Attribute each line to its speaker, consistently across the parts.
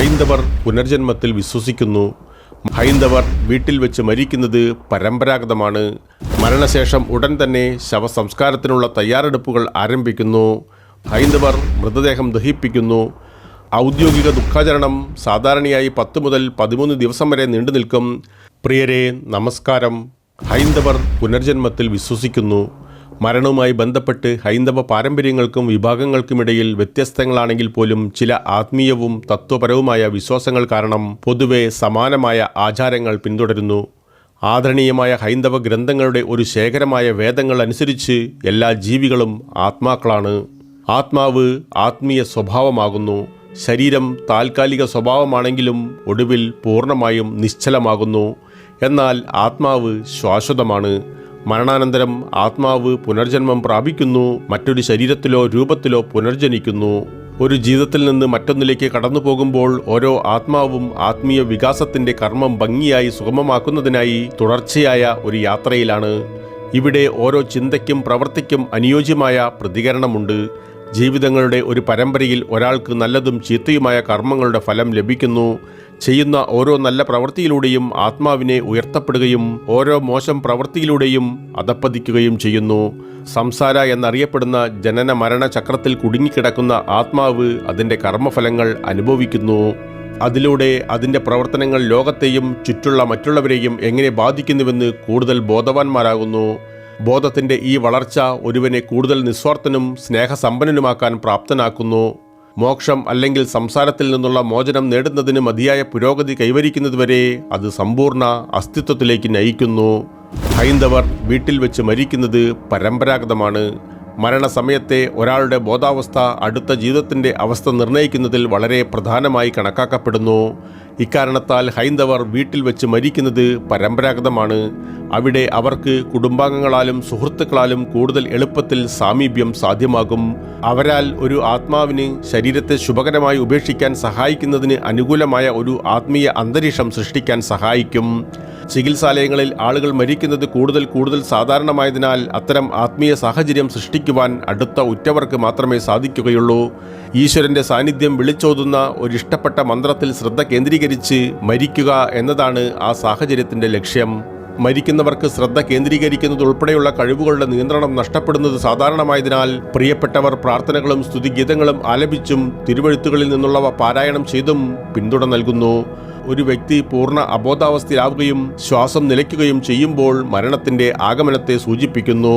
Speaker 1: ഹൈന്ദവർ പുനർജന്മത്തിൽ വിശ്വസിക്കുന്നു. ഹൈന്ദവർ വീട്ടിൽ വെച്ച് മരിക്കുന്നത് പരമ്പരാഗതമാണ്. മരണശേഷം ഉടൻ തന്നെ ശവസംസ്കാരത്തിനുള്ള തയ്യാറെടുപ്പുകൾ ആരംഭിക്കുന്നു. ഹൈന്ദവർ മൃതദേഹം ദഹിപ്പിക്കുന്നു. ഔദ്യോഗിക ദുഃഖാചരണം സാധാരണയായി പത്ത് മുതൽ പതിമൂന്ന് ദിവസം വരെ നീണ്ടു നിൽക്കും. പ്രിയരെ നമസ്കാരം. ഹൈന്ദവർ പുനർജന്മത്തിൽ വിശ്വസിക്കുന്നു. മരണവുമായി ബന്ധപ്പെട്ട് ഹൈന്ദവ പാരമ്പര്യങ്ങൾക്കും വിഭാഗങ്ങൾക്കുമിടയിൽ വ്യത്യസ്തങ്ങളാണെങ്കിൽ പോലും ചില ആത്മീയവും തത്വപരവുമായ വിശ്വാസങ്ങൾ കാരണം പൊതുവെ സമാനമായ ആചാരങ്ങൾ പിന്തുടരുന്നു. ആദരണീയമായ ഹൈന്ദവ ഗ്രന്ഥങ്ങളുടെ ഒരു ശേഖരമായ വേദങ്ങൾ അനുസരിച്ച് എല്ലാ ജീവികളും ആത്മാക്കളാണ്. ആത്മാവ് ആത്മീയ സ്വഭാവമാകുന്നു. ശരീരം താൽക്കാലിക സ്വഭാവമാണെങ്കിലും ഒടുവിൽ പൂർണമായും നിശ്ചലമാകുന്നു. എന്നാൽ ആത്മാവ് ശാശ്വതമാണ്. മരണാനന്തരം ആത്മാവ് പുനർജന്മം പ്രാപിക്കുന്നു മറ്റൊരു ശരീരത്തിലോ രൂപത്തിലോ പുനർജനിക്കുന്നു. ഒരു ജീവിതത്തിൽ നിന്ന് മറ്റൊന്നിലേക്ക് കടന്നു പോകുമ്പോൾ ഓരോ ആത്മാവും ആത്മീയ വികാസത്തിന്റെ കർമ്മം ഭംഗിയായി സുഗമമാക്കുന്നതിനായി തുടർച്ചയായ ഒരു യാത്രയിലാണ്. ഇവിടെ ഓരോ ചിന്തയ്ക്കും പ്രവൃത്തിക്കും അനുയോജ്യമായ പ്രതികരണമുണ്ട്. ജീവിതങ്ങളുടെ ഒരു പരമ്പരയിൽ ഒരാൾക്ക് നല്ലതും ചീത്തയുമായ കർമ്മങ്ങളുടെ ഫലം ലഭിക്കുന്നു. ചെയ്യുന്ന ഓരോ നല്ല പ്രവൃത്തിയിലൂടെയും ആത്മാവിനെ ഉയർത്തപ്പെടുകയും ഓരോ മോശം പ്രവൃത്തിയിലൂടെയും അധപ്പതിക്കുകയും ചെയ്യുന്നു. സംസാര എന്നറിയപ്പെടുന്ന ജനന മരണ ചക്രത്തിൽ കുടുങ്ങിക്കിടക്കുന്ന ആത്മാവ് അതിന്റെ കർമ്മഫലങ്ങൾ അനുഭവിക്കുന്നു. അതിലൂടെ അതിന്റെ പ്രവർത്തനങ്ങൾ ലോകത്തെയും ചുറ്റുള്ള മറ്റുള്ളവരെയും എങ്ങനെ ബാധിക്കുന്നുവെന്ന് കൂടുതൽ ബോധവാന്മാരാകുന്നു. ബോധത്തിന്റെ ഈ വളർച്ച ഒരുവനെ കൂടുതൽ നിസ്വാർത്ഥനും സ്നേഹസമ്പന്നനുമാക്കാൻ പ്രാപ്തനാക്കുന്നു. മോക്ഷം അല്ലെങ്കിൽ സംസാരത്തിൽ നിന്നുള്ള മോചനം നേടുന്നതിന് മതിയായ പുരോഗതി കൈവരിക്കുന്നതുവരെ അത് സമ്പൂർണ അസ്തിത്വത്തിലേക്ക് നയിക്കുന്നു. ഹൈന്ദവർ വീട്ടിൽ വെച്ച് മരിക്കുന്നത് പരമ്പരാഗതമാണ്. മരണസമയത്തെ ഒരാളുടെ ബോധാവസ്ഥ അടുത്ത ജീവിതത്തിന്റെ അവസ്ഥ നിർണയിക്കുന്നതിൽ വളരെ പ്രധാനമായി കണക്കാക്കപ്പെടുന്നു. ഇക്കാരണത്താൽ ഹൈന്ദവർ വീട്ടിൽ വെച്ച് മരിക്കുന്നത് പരമ്പരാഗതമാണ്. അവിടെ അവർക്ക് കുടുംബാംഗങ്ങളാലും സുഹൃത്തുക്കളാലും കൂടുതൽ എളുപ്പത്തിൽ സാമീപ്യം സാധ്യമാകും. അവരാൽ ഒരു ആത്മാവിന് ശരീരത്തെ ശുഭകരമായി ഉപേക്ഷിക്കാൻ സഹായിക്കുന്നതിന് അനുകൂലമായ ഒരു ആത്മീയ അന്തരീക്ഷം സൃഷ്ടിക്കാൻ സഹായിക്കും. ചികിത്സാലയങ്ങളിൽ ആളുകൾ മരിക്കുന്നത് കൂടുതൽ കൂടുതൽ സാധാരണമായതിനാൽ അത്തരം ആത്മീയ സാഹചര്യം സൃഷ്ടിക്കുവാൻ അടുത്ത ഉറ്റവർക്ക് മാത്രമേ സാധിക്കുകയുള്ളൂ. ഈശ്വരന്റെ സാന്നിധ്യം വിളിച്ചോതുന്ന ഒരു ഇഷ്ടപ്പെട്ട മന്ത്രത്തിൽ ശ്രദ്ധ കേന്ദ്രീകരിച്ച് മരിക്കുക എന്നതാണ് ആ സാഹചര്യത്തിന്റെ ലക്ഷ്യം. മരിക്കുന്നവർക്ക് ശ്രദ്ധ കേന്ദ്രീകരിക്കുന്നത് ഉൾപ്പെടെയുള്ള കഴിവുകളുടെ നിയന്ത്രണം നഷ്ടപ്പെടുന്നത് സാധാരണമായതിനാൽ പ്രിയപ്പെട്ടവർ പ്രാർത്ഥനകളും സ്തുതിഗീതങ്ങളും ആലപിച്ചും തിരുവഴുത്തുകളിൽ നിന്നുള്ളവ പാരായണം ചെയ്തും പിന്തുണ നൽകുന്നു. ഒരു വ്യക്തി പൂർണ അബോധാവസ്ഥയിലാവുകയും ശ്വാസം നിലയ്ക്കുകയും ചെയ്യുമ്പോൾ മരണത്തിന്റെ ആഗമനത്തെ സൂചിപ്പിക്കുന്നു.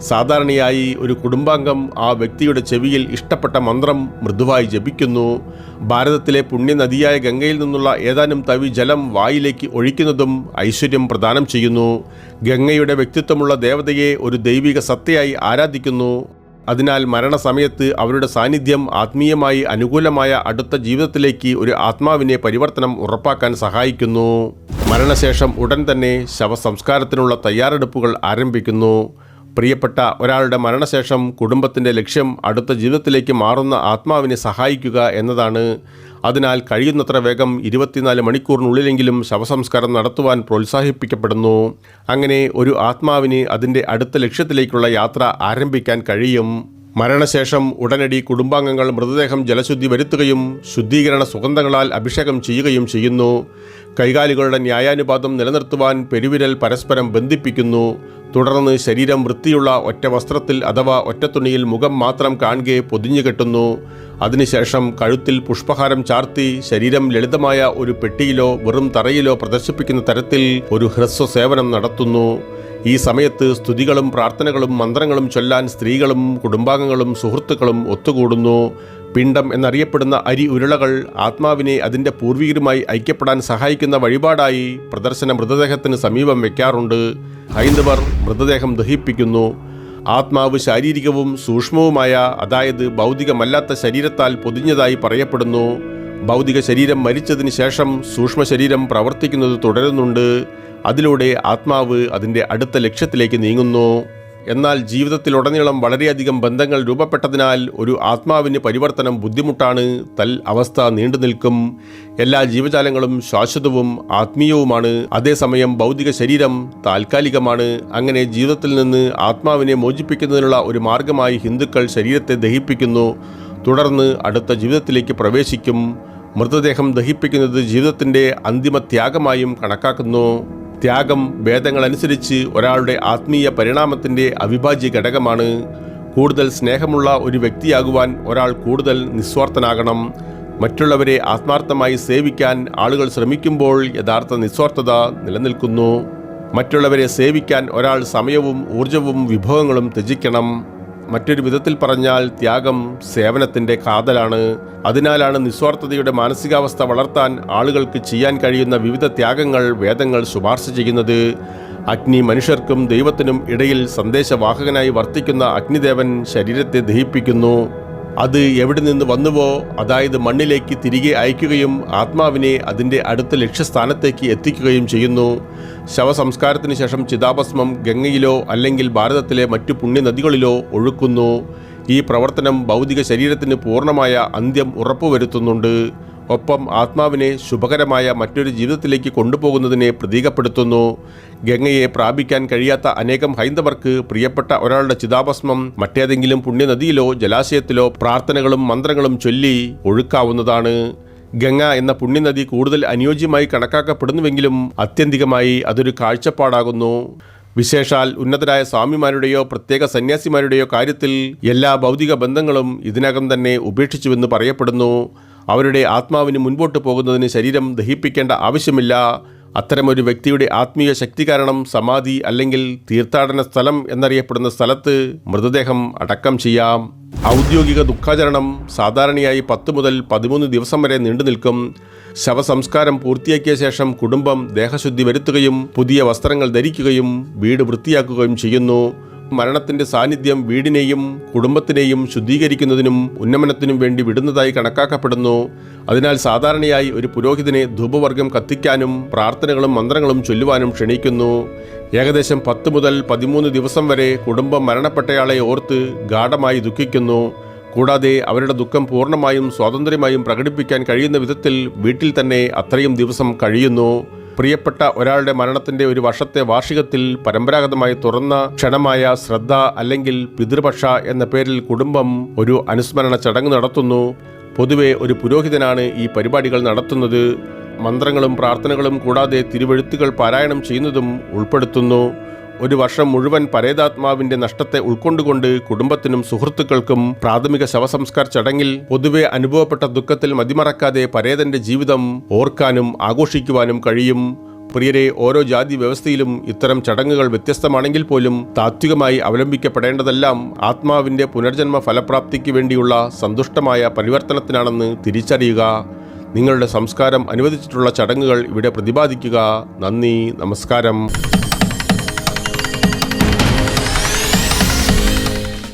Speaker 1: സാധാരണയായി ഒരു കുടുംബാംഗം ആ വ്യക്തിയുടെ ചെവിയിൽ ഇഷ്ടപ്പെട്ട മന്ത്രം മൃദുവായി ജപിക്കുന്നു. ഭാരതത്തിലെ പുണ്യനദിയായ ഗംഗയിൽ നിന്നുള്ള ഏതാനും തവി ജലം വായിലേക്ക് ഒഴിക്കുന്നതും ഐശ്വര്യം പ്രദാനം ചെയ്യുന്നു. ഗംഗയുടെ വ്യക്തിത്വമുള്ള ദേവതയെ ഒരു ദൈവിക സത്തയായി ആരാധിക്കുന്നു. അതിനാൽ മരണസമയത്ത് അവരുടെ സാന്നിധ്യം ആത്മീയമായി അനുകൂലമായ അടുത്ത ജീവിതത്തിലേക്ക് ഒരു ആത്മാവിനെ പരിവർത്തനം ഉറപ്പാക്കാൻ സഹായിക്കുന്നു. മരണശേഷം ഉടൻ തന്നെ ശവസംസ്കാരത്തിനുള്ള തയ്യാറെടുപ്പുകൾ ആരംഭിക്കുന്നു. പ്രിയപ്പെട്ട ഒരാളുടെ മരണശേഷം കുടുംബത്തിന്റെ ലക്ഷ്യം അടുത്ത ജീവിതത്തിലേക്ക് മാറുന്ന ആത്മാവിനെ സഹായിക്കുക എന്നതാണ്. അതിനാൽ കഴിയുന്നത്ര വേഗം ഇരുപത്തിനാല് മണിക്കൂറിനുള്ളിലെങ്കിലും ശവസംസ്കാരം നടത്തുവാൻ പ്രോത്സാഹിപ്പിക്കപ്പെടുന്നു. അങ്ങനെ ഒരു ആത്മാവിന് അതിന്റെ അടുത്ത ലക്ഷ്യത്തിലേക്കുള്ള യാത്ര ആരംഭിക്കാൻ കഴിയും. മരണശേഷം ഉടനടി കുടുംബാംഗങ്ങൾ മൃതദേഹം ജലശുദ്ധി വരുത്തുകയും ശുദ്ധീകരണ സുഗന്ധങ്ങളാൽ അഭിഷേകം ചെയ്യുകയും ചെയ്യുന്നു. കൈകാലുകളുടെ ന്യായാനുപാതം നിലനിർത്തുവാൻ പെരുവിരൽ പരസ്പരം ബന്ധിപ്പിക്കുന്നു. തുടർന്ന് ശരീരം വൃത്തിയുള്ള ഒറ്റ വസ്ത്രത്തിൽ അഥവാ ഒറ്റത്തുണിയിൽ മുഖം മാത്രം കാണുകെ പൊതിഞ്ഞു കെട്ടുന്നു. അതിനുശേഷം കഴുത്തിൽ പുഷ്പഹാരം ചാർത്തി ശരീരം ലളിതമായ ഒരു പെട്ടിയിലോ വെറും തറയിലോ പ്രദർശിപ്പിക്കുന്ന തരത്തിൽ ഒരു ഹ്രസ്വ സേവനം നടത്തുന്നു. ഈ സമയത്ത് സ്തുതികളും പ്രാർത്ഥനകളും മന്ത്രങ്ങളും ചൊല്ലാൻ സ്ത്രീകളും കുടുംബാംഗങ്ങളും സുഹൃത്തുക്കളും ഒത്തുകൂടുന്നു. പിണ്ടം എന്നറിയപ്പെടുന്ന അരി ഉരുളകൾ ആത്മാവിനെ അതിന്റെ പൂർവികരുമായി ഐക്യപ്പെടാൻ സഹായിക്കുന്ന വഴിപാടായി പ്രദർശന മൃതദേഹത്തിന് സമീപം വയ്ക്കാറുണ്ട് ഹൈന്ദവർ മൃതദേഹം ദഹിപ്പിക്കുന്നു. ആത്മാവ് ശാരീരികവും സൂക്ഷ്മവുമായ അതായത് ഭൗതികമല്ലാത്ത ശരീരത്താൽ പൊതിഞ്ഞതായി പറയപ്പെടുന്നു. ഭൗതിക ശരീരം മരിച്ചതിന് ശേഷം സൂക്ഷ്മ ശരീരം പ്രവർത്തിക്കുന്നത് തുടരുന്നുണ്ട്. അതിലൂടെ ആത്മാവ് അതിന്റെ അടുത്ത ലക്ഷ്യത്തിലേക്ക് നീങ്ങുന്നു. എന്നാൽ ജീവിതത്തിലുടനീളം വളരെയധികം ബന്ധങ്ങൾ രൂപപ്പെട്ടതിനാൽ ഒരു ആത്മാവിന് പരിവർത്തനം ബുദ്ധിമുട്ടാണ്. തൽ അവസ്ഥ നീണ്ടു നിൽക്കും. എല്ലാ ജീവജാലങ്ങളും ശാശ്വതവും ആത്മീയവുമാണ്. അതേസമയം ഭൗതിക ശരീരം താൽക്കാലികമാണ്. അങ്ങനെ ജീവിതത്തിൽ നിന്ന് ആത്മാവിനെ മോചിപ്പിക്കുന്നതിനുള്ള ഒരു മാർഗമായി ഹിന്ദുക്കൾ ശരീരത്തെ ദഹിപ്പിക്കുന്നു. തുടർന്ന് അടുത്ത ജീവിതത്തിലേക്ക് പ്രവേശിക്കും. മൃതദേഹം ദഹിപ്പിക്കുന്നത് ജീവിതത്തിന്റെ അന്തിമ ത്യാഗമായും കണക്കാക്കുന്നു. ത്യാഗം വേദങ്ങളനുസരിച്ച് ഒരാളുടെ ആത്മീയ പരിണാമത്തിന്റെ അവിഭാജ്യ ഘടകമാണ്. കൂടുതൽ സ്നേഹമുള്ള ഒരു വ്യക്തിയാകുവാൻ ഒരാൾ കൂടുതൽ നിസ്വാർത്ഥനാകണം. മറ്റുള്ളവരെ ആത്മാർത്ഥമായി സേവിക്കാൻ ആളുകൾ ശ്രമിക്കുമ്പോൾ യഥാർത്ഥ നിസ്വാർത്ഥത നിലനിൽക്കുന്നു. മറ്റുള്ളവരെ സേവിക്കാൻ ഒരാൾ സമയവും ഊർജവും വിഭവങ്ങളും ത്യജിക്കണം. മറ്റൊരു വിധത്തിൽ പറഞ്ഞാൽ ത്യാഗം സേവനത്തിന്റെ കാതലാണ്. അതിനാലാണ് നിസ്വാർത്ഥതയുടെ മാനസികാവസ്ഥ വളർത്താൻ ആളുകൾക്ക് ചെയ്യാൻ കഴിയുന്ന വിവിധ ത്യാഗങ്ങൾ വേദങ്ങൾ ശുപാർശ ചെയ്യുന്നത്. അഗ്നി മനുഷ്യർക്കും ദൈവത്തിനും ഇടയിൽ സന്ദേശവാഹകനായി വർത്തിക്കുന്ന അഗ്നിദേവൻ ശരീരത്തെ ദഹിപ്പിക്കുന്നു. അത് എവിടെ നിന്ന് വന്നുവോ അതായത് മണ്ണിലേക്ക് തിരികെ അയക്കുകയും ആത്മാവിനെ അതിന്റെ അടുത്ത ലക്ഷ്യസ്ഥാനത്തേക്ക് എത്തിക്കുകയും ചെയ്യുന്നു. ശവസംസ്കാരത്തിന് ശേഷം ചിതാഭസ്മം ഗംഗയിലോ അല്ലെങ്കിൽ ഭാരതത്തിലെ മറ്റു പുണ്യനദികളിലോ ഒഴുക്കുന്നു. ഈ പ്രവർത്തനം ഭൗതിക ശരീരത്തിന് പൂർണമായ അന്ത്യം ഉറപ്പുവരുത്തുന്നുണ്ട്. ഒപ്പം ആത്മാവിനെ ശുഭകരമായ മറ്റൊരു ജീവിതത്തിലേക്ക് കൊണ്ടുപോകുന്നതിനെ പ്രതീകപ്പെടുത്തുന്നു. ഗംഗയെ പ്രാപിക്കാൻ കഴിയാത്ത അനേകം ഹൈന്ദവർക്ക് പ്രിയപ്പെട്ട ഒരാളുടെ ചിതാഭസ്മം മറ്റേതെങ്കിലും പുണ്യനദിയിലോ ജലാശയത്തിലോ പ്രാർത്ഥനകളും മന്ത്രങ്ങളും ചൊല്ലി ഒഴുക്കാവുന്നതാണ്. ഗംഗ എന്ന പുണ്യനദി കൂടുതൽ അനുയോജ്യമായി കണക്കാക്കപ്പെടുന്നുവെങ്കിലും അത്യന്തികമായി അതൊരു കാഴ്ചപ്പാടാകുന്നു. വിശേഷാൽ ഉന്നതരായ സ്വാമിമാരുടെയോ പ്രത്യേക സന്യാസിമാരുടെയോ കാര്യത്തിൽ എല്ലാ ഭൗതിക ബന്ധങ്ങളും ഇതിനകം തന്നെ ഉപേക്ഷിച്ചുവെന്ന് പറയപ്പെടുന്നു. അവരുടെ ആത്മാവിന് മുൻപോട്ട് പോകുന്നതിന് ശരീരം ദഹിപ്പിക്കേണ്ട ആവശ്യമില്ല. അത്തരമൊരു വ്യക്തിയുടെ ആത്മീയ ശക്തി കാരണം സമാധി അല്ലെങ്കിൽ തീർത്ഥാടന സ്ഥലം എന്നറിയപ്പെടുന്ന സ്ഥലത്ത് മൃതദേഹം അടക്കം ചെയ്യാം. ഔദ്യോഗിക ദുഃഖാചരണം സാധാരണയായി പത്ത് മുതൽ പതിമൂന്ന് ദിവസം വരെ നീണ്ടു നിൽക്കും. ശവസംസ്കാരം പൂർത്തിയാക്കിയ ശേഷം കുടുംബം ദേഹശുദ്ധി വരുത്തുകയും പുതിയ വസ്ത്രങ്ങൾ ധരിക്കുകയും വീട് വൃത്തിയാക്കുകയും ചെയ്യുന്നു. മരണത്തിന്റെ സാന്നിധ്യം വീടിനെയും കുടുംബത്തിനെയും ശുദ്ധീകരിക്കുന്നതിനും ഉന്നമനത്തിനും വേണ്ടി വിടുന്നതായി കണക്കാക്കപ്പെടുന്നു. അതിനാൽ സാധാരണയായി ഒരു പുരോഹിതനെ ധൂപവർഗം കത്തിക്കാനും പ്രാർത്ഥനകളും മന്ത്രങ്ങളും ചൊല്ലുവാനും ക്ഷണിക്കുന്നു. ഏകദേശം പത്ത് മുതൽ പതിമൂന്ന് ദിവസം വരെ കുടുംബം മരണപ്പെട്ടയാളെ ഓർത്ത് ഗാഠമായി ദുഃഖിക്കുന്നു. കൂടാതെ അവരുടെ ദുഃഖം പൂർണമായും സ്വാതന്ത്ര്യമായും പ്രകടിപ്പിക്കാൻ കഴിയുന്ന വിധത്തിൽ വീട്ടിൽ തന്നെ അത്രയും ദിവസം കഴിയുന്നു. പ്രിയപ്പെട്ട ഒരാളുടെ മരണത്തിന്റെ ഒരു വർഷത്തെ വാർഷികത്തിൽ പരമ്പരാഗതമായി തുറന്ന ക്ഷണമായ ശ്രദ്ധ അല്ലെങ്കിൽ പിതൃപക്ഷ എന്ന പേരിൽ കുടുംബം ഒരു അനുസ്മരണ ചടങ്ങ് നടത്തുന്നു. പൊതുവെ ഒരു പുരോഹിതനാണ് ഈ പരിപാടികൾ നടത്തുന്നത്. മന്ത്രങ്ങളും പ്രാർത്ഥനകളും കൂടാതെ തിരുവെഴുത്തുകൾ പാരായണം ചെയ്യുന്നതും ഉൾപ്പെടുത്തുന്നു. ഒരു വർഷം മുഴുവൻ പരേതാത്മാവിന്റെ നഷ്ടത്തെ ഉൾക്കൊണ്ടുകൊണ്ട് കുടുംബത്തിനും സുഹൃത്തുക്കൾക്കും പ്രാഥമിക ശവസംസ്കാര ചടങ്ങിൽ പൊതുവെ അനുഭവപ്പെട്ട ദുഃഖത്തിൽ മതിമറക്കാതെ പരേതന്റെ ജീവിതം ഓർക്കാനും ആഘോഷിക്കുവാനും കഴിയും. പ്രിയരെ ഓരോ ജാതി വ്യവസ്ഥയിലും ഇത്തരം ചടങ്ങുകൾ വ്യത്യസ്തമാണെങ്കിൽ പോലും താത്വികമായി അവലംബിക്കപ്പെടേണ്ടതെല്ലാം ആത്മാവിന്റെ പുനർജന്മ ഫലപ്രാപ്തിക്ക് വേണ്ടിയുള്ള സന്തുഷ്ടമായ പരിവർത്തനത്തിനാണെന്ന് തിരിച്ചറിയുക. നിങ്ങളുടെ സംസ്കാരം അനുവദിച്ചിട്ടുള്ള ചടങ്ങുകൾ ഇവിടെ പ്രതിപാദിക്കുക. നന്ദി നമസ്കാരം.